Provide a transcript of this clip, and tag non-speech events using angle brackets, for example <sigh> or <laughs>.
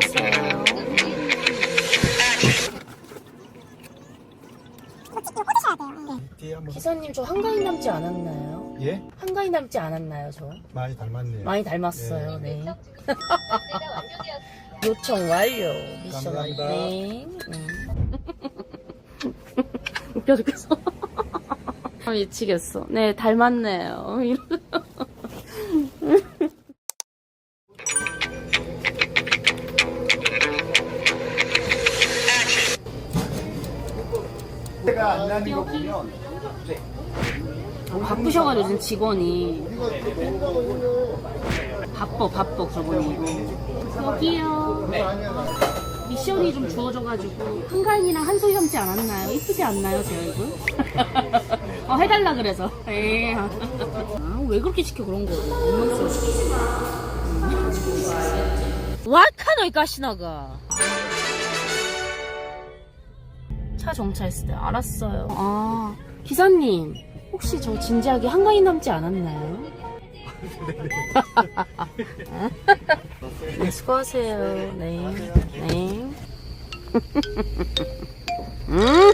수고하세요. 뒤에 한번 기사님 저 한가위 남지 않았나요? 예 한가위 남지 않았나요 저? 많이 닮았네요. 많이 닮았어요. 네. <laughs> 요청 완료. 미션 감사합니다. 화이팅. 음. 웃겨 죽겠어. 아, 미치겠어. 네, 닮았네요. <laughs> 이러- 때가 안 나는 거 보면 바쁘셔가지고 지금 직원이. 바빠 바빠 저번에 이거 여기요. 미션이 좀 주어져가지고. 한가인이랑 한소희 닮지 않았나요? 이쁘지 않나요 제 얼굴? <laughs> 어 해달라 그래서. 에이. 아, 왜 그렇게 시켜 그런 거? 와카노이 가시나가 차 정차했을 때 알았어요 아 기사님 혹시 저 진지하게 한가인 남지 않았나요? 네, 수고하세요. 네. 네. 음.